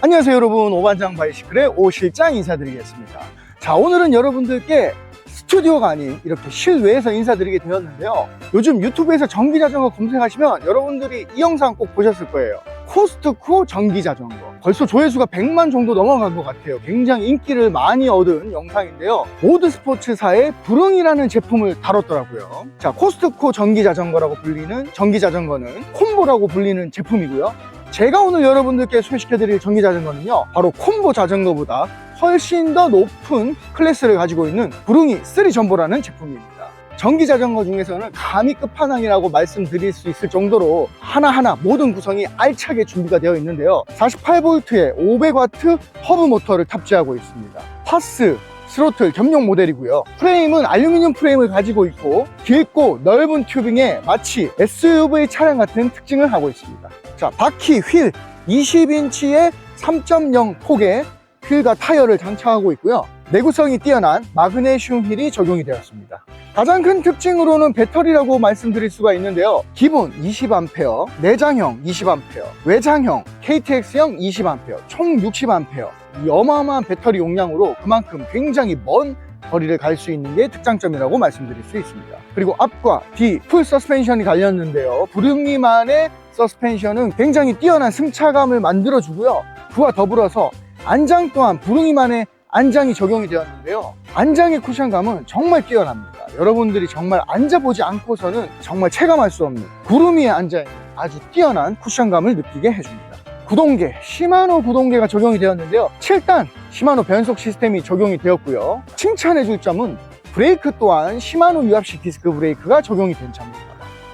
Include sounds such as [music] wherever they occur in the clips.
안녕하세요 여러분. 오반장 바이시클의 오 실장 인사드리겠습니다. 자 오늘은 여러분들께 스튜디오가 아닌 이렇게 실외에서 인사드리게 되었는데요. 요즘 유튜브에서 전기자전거 검색하시면 여러분들이 이 영상 꼭 보셨을 거예요. 코스트코 전기자전거. 벌써 조회수가 100만 정도 넘어간 것 같아요. 굉장히 인기를 많이 얻은 영상인데요. 모드 스포츠사의 부릉이라는 제품을 다뤘더라고요. 자 코스트코 전기자전거라고 불리는 전기자전거는 콤보라고 불리는 제품이고요 제가 오늘 여러분들께 소개시켜드릴 전기 자전거는요 바로 콤보 자전거보다 훨씬 더 높은 클래스를 가지고 있는 부릉이 3 전보라는 제품입니다. 전기 자전거 중에서는 감히 끝판왕이라고 말씀드릴 수 있을 정도로 하나하나 모든 구성이 알차게 준비가 되어 있는데요. 48V의 500W 허브 모터를 탑재하고 있습니다. 파스 스로틀 겸용 모델이고요. 프레임은 알루미늄 프레임을 가지고 있고 길고 넓은 튜빙에 마치 SUV 차량 같은 특징을 하고 있습니다 자 바퀴 휠 20인치의 3.0 폭의 휠과 타이어를 장착하고 있고요. 내구성이 뛰어난 마그네슘 휠이 적용이 되었습니다. 가장 큰 특징으로는 배터리라고 말씀드릴 수가 있는데요. 기본 20A, 내장형 20A, 외장형 KTX형 20A, 총 60A 이 어마어마한 배터리 용량으로 그만큼 굉장히 먼 거리를 갈 수 있는 게 특장점이라고 말씀드릴 수 있습니다 그리고 앞과 뒤 풀 서스펜션이 달렸는데요. 부릉이만의 서스펜션은 굉장히 뛰어난 승차감을 만들어 주고요. 그와 더불어서 안장 또한 부릉이만의 안장이 적용이 되었는데요. 안장의 쿠션감은 정말 뛰어납니다. 여러분들이 정말 앉아보지 않고서는 정말 체감할 수 없는 구름이의 안장이 아주 뛰어난 쿠션감을 느끼게 해줍니다. 구동계, 시마노 구동계가 적용이 되었는데요. 7단 시마노 변속 시스템이 적용이 되었고요. 칭찬해 줄 점은 브레이크 또한 시마노 유압식 디스크 브레이크가 적용이 된 점입니다.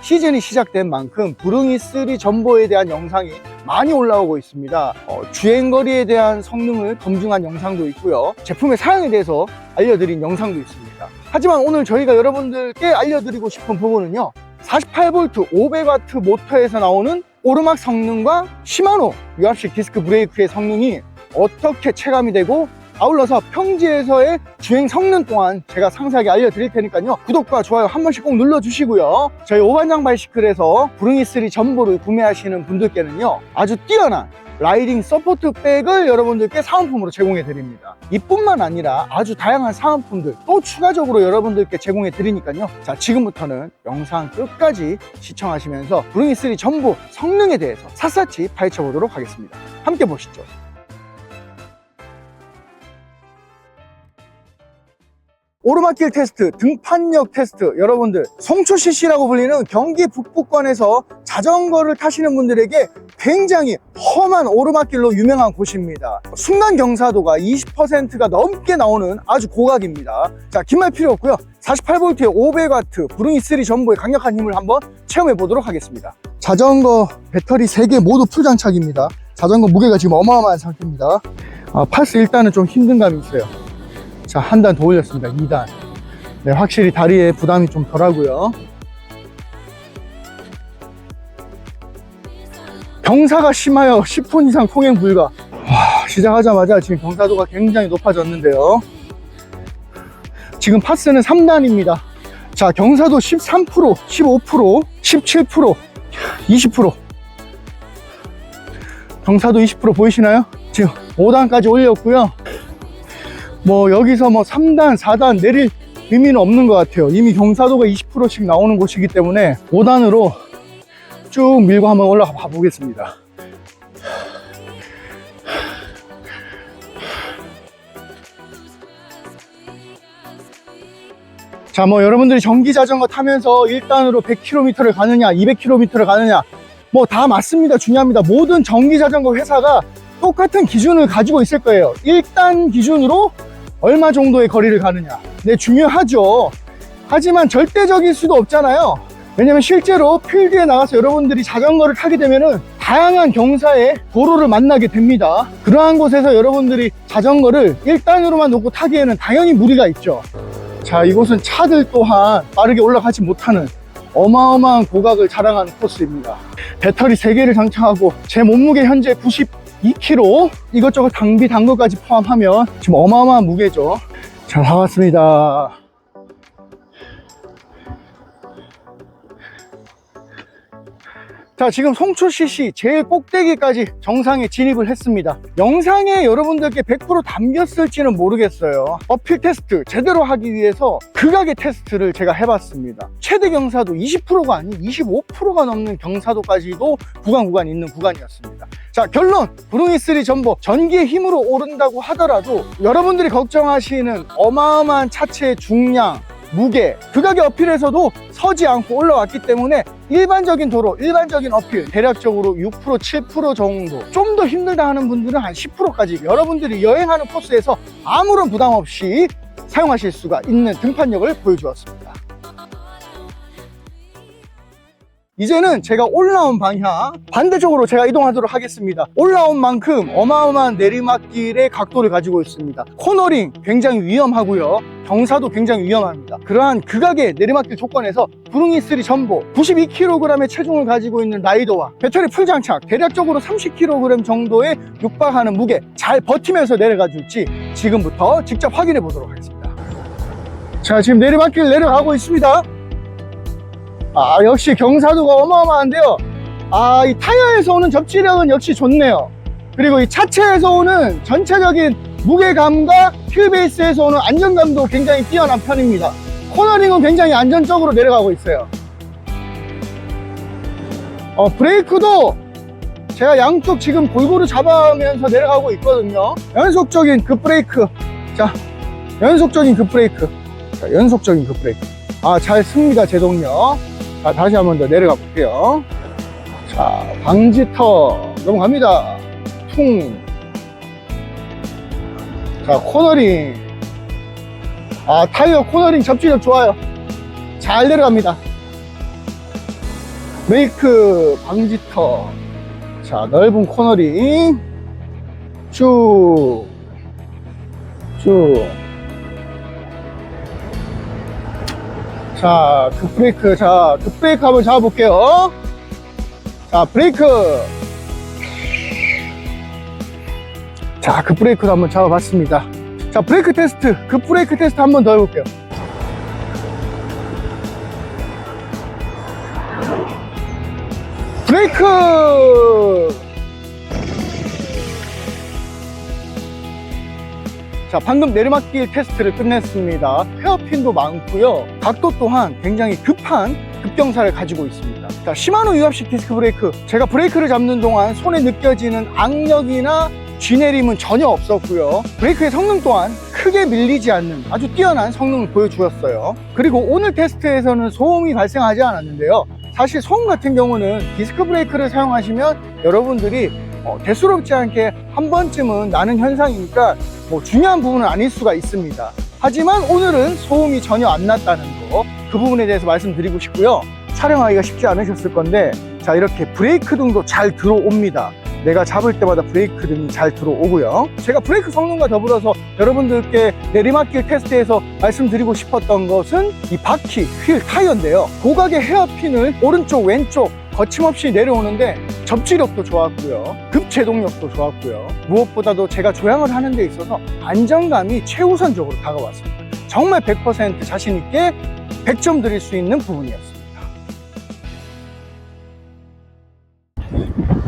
시즌이 시작된 만큼 부릉이 3 전보에 대한 영상이 많이 올라오고 있습니다. 어, 주행거리에 대한 성능을 검증한 영상도 있고요. 제품의 사용에 대해서 알려드린 영상도 있습니다. 하지만 오늘 저희가 여러분들께 알려드리고 싶은 부분은요. 48V 500W 모터에서 나오는 오르막 성능과 시마노 유압식 디스크 브레이크의 성능이 어떻게 체감이 되고 아울러서 평지에서의 주행 성능 또한 제가 상세하게 알려드릴 테니까요. 구독과 좋아요 한 번씩 꼭 눌러주시고요. 저희 오반장 바이시클에서 부릉이3 전보를 구매하시는 분들께는요 아주 뛰어난 라이딩 서포트 백을 여러분들께 사은품으로 제공해 드립니다. 이뿐만 아니라 아주 다양한 사은품들 또 추가적으로 여러분들께 제공해 드리니까요. 자 지금부터는 영상 끝까지 시청하시면서 부릉이3 전보 성능에 대해서 샅샅이 파헤쳐 보도록 하겠습니다. 함께 보시죠 오르막길 테스트, 등판력 테스트. 여러분들 송초CC라고 불리는 경기 북부권에서 자전거를 타시는 분들에게 굉장히 험한 오르막길로 유명한 곳입니다. 순간 경사도가 20%가 넘게 나오는 아주 고각입니다. 자 긴 말 필요 없고요. 48V의 500W 부릉이 3 전보의 강력한 힘을 한번 체험해 보도록 하겠습니다. 자전거 배터리 3개 모두 풀 장착입니다. 자전거 무게가 지금 어마어마한 상태입니다. 아, 팔스 일단은 좀 힘든 감이 있어요 자, 한 단 더 올렸습니다. 2단. 네, 확실히 다리에 부담이 좀 덜하고요. 경사가 심하여 [laughs] 10분 이상 통행 불가. 와, 시작하자마자 지금 경사도가 굉장히 높아졌는데요. 지금 파스는 3단입니다. 자, 경사도 13%, 15%, 17%, 20%. 경사도 20% 보이시나요? 지금 5단까지 올렸고요. 뭐 여기서 뭐 3단, 4단 내릴 의미는 없는 것 같아요. 이미 경사도가 20%씩 나오는 곳이기 때문에 5단으로 쭉 밀고 한번 올라가 봐 보겠습니다. 자, 뭐 여러분들이 전기 자전거 타면서 1단으로 100km를 가느냐, 200km를 가느냐, 뭐 다 맞습니다. 중요합니다. 모든 전기 자전거 회사가 똑같은 기준을 가지고 있을 거예요. 1단 기준으로 얼마 정도의 거리를 가느냐. 네, 중요하죠. 하지만 절대적일 수도 없잖아요. 왜냐면 실제로 필드에 나가서 여러분들이 자전거를 타게 되면은 다양한 경사의 도로를 만나게 됩니다. 그러한 곳에서 여러분들이 자전거를 1단으로만 놓고 타기에는 당연히 무리가 있죠. 자, 이곳은 차들 또한 빠르게 올라가지 못하는 어마어마한 고각을 자랑하는 코스입니다. 배터리 3개를 장착하고 제 몸무게 현재 92kg 이것저것 당비 당구까지 포함하면 지금 어마어마한 무게죠. 자, 다 왔습니다. 자, 지금 송초CC 제일 꼭대기까지 정상에 진입을 했습니다. 영상에 여러분들께 100% 담겼을지는 모르겠어요. 어필 테스트 제대로 하기 위해서 극악의 테스트를 제가 해봤습니다. 최대 경사도 20%가 아닌 25%가 넘는 경사도까지도 구간 구간 있는 구간이었습니다. 자, 결론! 부릉이3 전보 전기의 힘으로 오른다고 하더라도 여러분들이 걱정하시는 어마어마한 차체의 중량, 무게, 극악의 어필에서도 서지 않고 올라왔기 때문에 일반적인 도로, 일반적인 어필 대략적으로 6%, 7% 정도 좀 더 힘들다 하는 분들은 한 10%까지 여러분들이 여행하는 코스에서 아무런 부담 없이 사용하실 수가 있는 등판력을 보여주었습니다. 이제는 제가 올라온 방향 반대쪽으로 제가 이동하도록 하겠습니다. 올라온 만큼 어마어마한 내리막길의 각도를 가지고 있습니다. 코너링 굉장히 위험하고요. 경사도 굉장히 위험합니다. 그러한 극악의 내리막길 조건에서 부릉이3 전보 92kg의 체중을 가지고 있는 라이더와 배터리 풀장착 대략적으로 30kg 정도에 육박하는 무게 잘 버티면서 내려가 줄지 지금부터 직접 확인해 보도록 하겠습니다. 자 지금 내리막길 내려가고 있습니다. 아, 역시 경사도가 어마어마한데요. 아, 이 타이어에서 오는 접지력은 역시 좋네요. 그리고 이 차체에서 오는 전체적인 무게감과 휠베이스에서 오는 안정감도 굉장히 뛰어난 편입니다. 코너링은 굉장히 안전적으로 내려가고 있어요. 어, 브레이크도 제가 양쪽 지금 골고루 잡아가면서 내려가고 있거든요. 연속적인 급브레이크. 자, 연속적인 급브레이크. 자, 연속적인 급브레이크. 아, 잘 씁니다, 제동력. 자, 다시 한 번 더 내려가 볼게요. 자, 방지터 넘어갑니다. 퉁. 자, 코너링. 아, 타이어 코너링 접지력 좋아요. 잘 내려갑니다. 메이크 방지터. 자, 넓은 코너링. 쭉. 쭉. 자, 급브레이크. 자, 급브레이크 한번 잡아볼게요. 자, 브레이크. 자, 급브레이크도 한번 잡아봤습니다. 자, 브레이크 테스트. 급브레이크 테스트 한번 더 해볼게요. 브레이크! 자, 방금 내리막길 테스트를 끝냈습니다. 헤어핀도 많고요. 각도 또한 굉장히 급한 급경사를 가지고 있습니다. 자, 시마노 유압식 디스크 브레이크. 제가 브레이크를 잡는 동안 손에 느껴지는 악력이나 쥐내림은 전혀 없었고요. 브레이크의 성능 또한 크게 밀리지 않는 아주 뛰어난 성능을 보여주었어요. 그리고 오늘 테스트에서는 소음이 발생하지 않았는데요. 사실 소음 같은 경우는 디스크 브레이크를 사용하시면 여러분들이 어, 대수롭지 않게 한 번쯤은 나는 현상이니까 뭐 중요한 부분은 아닐 수가 있습니다. 하지만 오늘은 소음이 전혀 안 났다는 거, 그 부분에 대해서 말씀드리고 싶고요. 촬영하기가 쉽지 않으셨을 건데, 자, 이렇게 브레이크 등도 잘 들어옵니다. 내가 잡을 때마다 브레이크 등이 잘 들어오고요. 제가 브레이크 성능과 더불어서 여러분들께 내리막길 테스트에서 말씀드리고 싶었던 것은 이 바퀴, 휠, 타이어인데요. 고각의 헤어핀을 오른쪽, 왼쪽 거침없이 내려오는데 접지력도 좋았고요. 급제동력도 좋았고요. 무엇보다도 제가 조향을 하는 데 있어서 안정감이 최우선적으로 다가왔습니다. 정말 100% 자신 있게 100점 드릴 수 있는 부분이었습니다.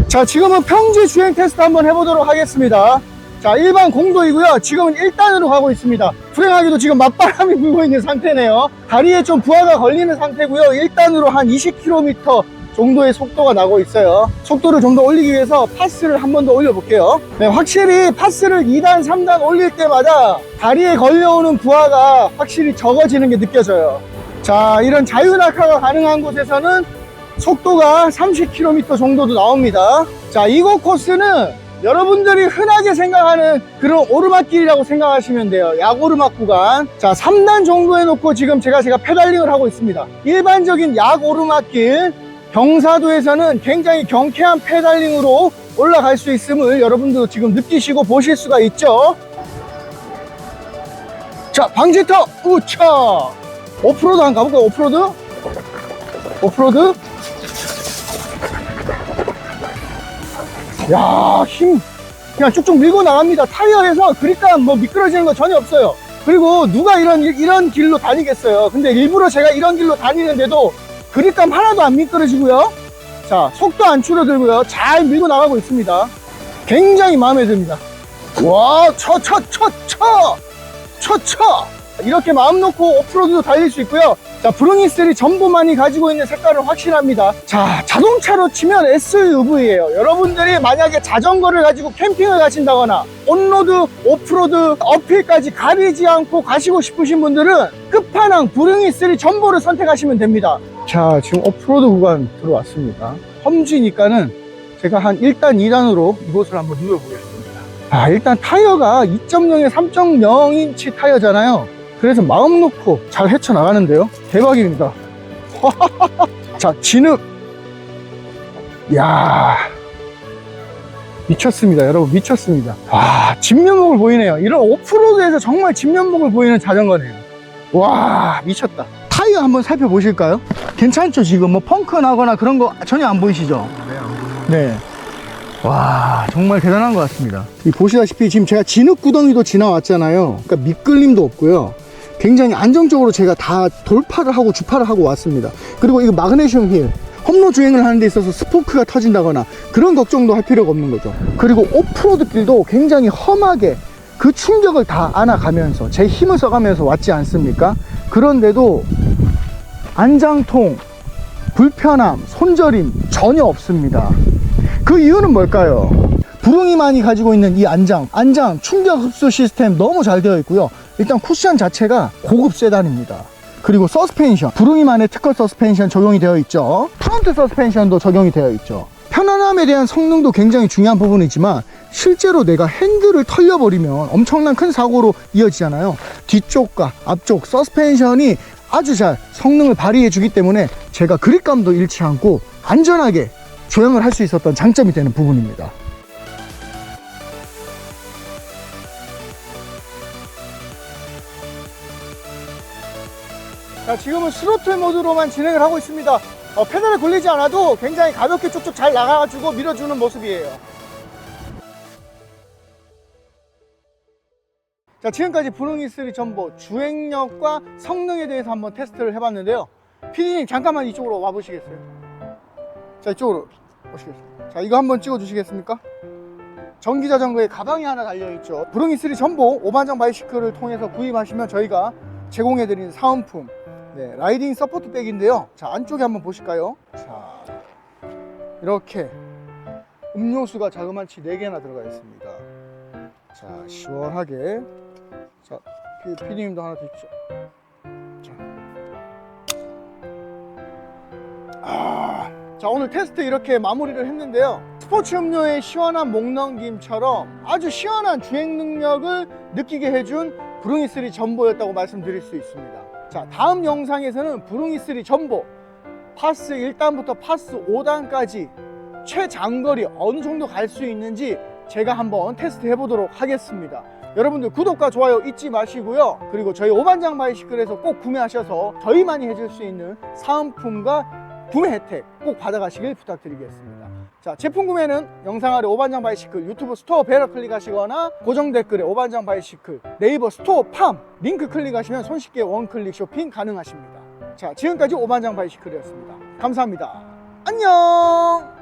자, 지금은 평지 주행 테스트 한번 해보도록 하겠습니다. 자, 일반 공도이고요. 지금은 1단으로 가고 있습니다. 불행하게도 지금 맞바람이 불고 있는 상태네요. 다리에 좀 부하가 걸리는 상태고요. 1단으로 한 20km 정도의 속도가 나고 있어요. 속도를 좀 더 올리기 위해서 파스를 한 번 더 올려볼게요. 네, 확실히 파스를 2단, 3단 올릴 때마다 다리에 걸려오는 부하가 확실히 적어지는 게 느껴져요. 자, 이런 자유낙하가 가능한 곳에서는 속도가 30km 정도도 나옵니다. 자, 이곳 코스는 여러분들이 흔하게 생각하는 그런 오르막길이라고 생각하시면 돼요. 약오르막 구간. 자, 3단 정도 해놓고 지금 제가 제가 페달링을 하고 있습니다. 일반적인 약오르막길 경사도에서는 굉장히 경쾌한 페달링으로 올라갈 수 있음을 여러분도 지금 느끼시고 보실 수가 있죠. 자, 방지터 우차! 오프로드 한번 가볼까요? 오프로드? 오프로드? 야, 힘. 그냥 쭉쭉 밀고 나갑니다. 타이어에서 그립감 뭐 미끄러지는 거 전혀 없어요. 그리고 누가 이런, 이런 길로 다니겠어요. 근데 일부러 제가 이런 길로 다니는데도 그립감 하나도 안 미끄러지고요. 자, 속도 안 줄어들고요. 잘 밀고 나가고 있습니다. 굉장히 마음에 듭니다. 와, 쳐, 쳐, 쳐, 쳐! 쳐, 쳐! 이렇게 마음 놓고 오프로드도 달릴 수 있고요. 자, 브루니3 전부만이 가지고 있는 색깔은 확실합니다. 자, 자동차로 치면 SUV예요. 여러분들이 만약에 자전거를 가지고 캠핑을 가신다거나 온로드, 오프로드, 어필까지 가리지 않고 가시고 싶으신 분들은 끝판왕 브루니3 전보를 선택하시면 됩니다. 자, 지금 오프로드 구간 들어왔습니다. 험지니까는 제가 한 1단, 2단으로 이곳을 한번 누벼보겠습니다. 아, 일단 타이어가 2.0에 3.0인치 타이어잖아요. 그래서 마음 놓고 잘 헤쳐나가는데요. 대박입니다. [laughs] 자, 진흙. 야 미쳤습니다. 여러분, 미쳤습니다. 아, 진면목을 보이네요. 이런 오프로드에서 정말 진면목을 보이는 자전거네요. 와, 미쳤다. 타이어 한번 살펴보실까요? 괜찮죠, 지금? 뭐 펑크 나거나 그런 거 전혀 안 보이시죠? 네. 와, 정말 대단한 것 같습니다. 이 보시다시피 지금 제가 진흙 구덩이도 지나왔잖아요. 그러니까 미끌림도 없고요. 굉장히 안정적으로 제가 다 돌파를 하고 주파를 하고 왔습니다. 그리고 이거 마그네슘 휠. 험로 주행을 하는 데 있어서 스포크가 터진다거나 그런 걱정도 할 필요가 없는 거죠. 그리고 오프로드 길도 굉장히 험하게 그 충격을 다 안아가면서 제 힘을 써가면서 왔지 않습니까? 그런데도 안장통, 불편함, 손저림 전혀 없습니다. 그 이유는 뭘까요? 부릉이만이 가지고 있는 이 안장, 안장 충격 흡수 시스템 너무 잘 되어 있고요. 일단 쿠션 자체가 고급 세단입니다. 그리고 서스펜션, 부릉이만의 특허 서스펜션 적용이 되어 있죠. 프론트 서스펜션도 적용이 되어 있죠. 편안함에 대한 성능도 굉장히 중요한 부분이지만 실제로 내가 핸들을 털려버리면 엄청난 큰 사고로 이어지잖아요. 뒤쪽과 앞쪽 서스펜션이 아주 잘 성능을 발휘해 주기 때문에 제가 그립감도 잃지 않고 안전하게 조형을 할 수 있었던 장점이 되는 부분입니다. 자, 지금은 스로틀 모드로만 진행을 하고 있습니다. 어, 페달을 굴리지 않아도 굉장히 가볍게 쭉쭉 잘 나가가지고 밀어주는 모습이에요. 자, 지금까지 브루니3 전보 주행력과 성능에 대해서 한번 테스트를 해봤는데요. 피디님 잠깐만 이쪽으로 와보시겠어요? 자, 이쪽으로 오시겠어요? 자, 이거 한번 찍어주시겠습니까? 전기 자전거에 가방이 하나 달려있죠. 브루니3 전보 오반장 바이시클을 통해서 구입하시면 저희가 제공해드리는 사은품 네, 라이딩 서포트 백인데요. 자, 안쪽에 한번 보실까요? 자, 이렇게 음료수가 자그만치 4개나 들어가 있습니다. 자, 시원하게. 자, 피, 피디님도 하나 드십시오. 자. 아, 자, 오늘 테스트 이렇게 마무리를 했는데요. 스포츠 음료의 시원한 목 넘김처럼 아주 시원한 주행 능력을 느끼게 해준 브루니3 전보였다고 말씀드릴 수 있습니다. 자, 다음 영상에서는 브루니3 전보 파스 1단부터 파스 5단까지 최장거리 어느 정도 갈 수 있는지 제가 한번 테스트 해보도록 하겠습니다. 여러분들 구독과 좋아요 잊지 마시고요. 그리고 저희 오반장 바이시클에서 꼭 구매하셔서 저희만이 해줄 수 있는 사은품과 구매 혜택 꼭 받아가시길 부탁드리겠습니다. 자, 제품 구매는 영상 아래 오반장 바이시클 유튜브 스토어 배너 클릭하시거나 고정 댓글에 오반장 바이시클 네이버 스토어 팜 링크 클릭하시면 손쉽게 원클릭 쇼핑 가능하십니다. 자, 지금까지 오반장 바이시클이었습니다. 감사합니다. 안녕!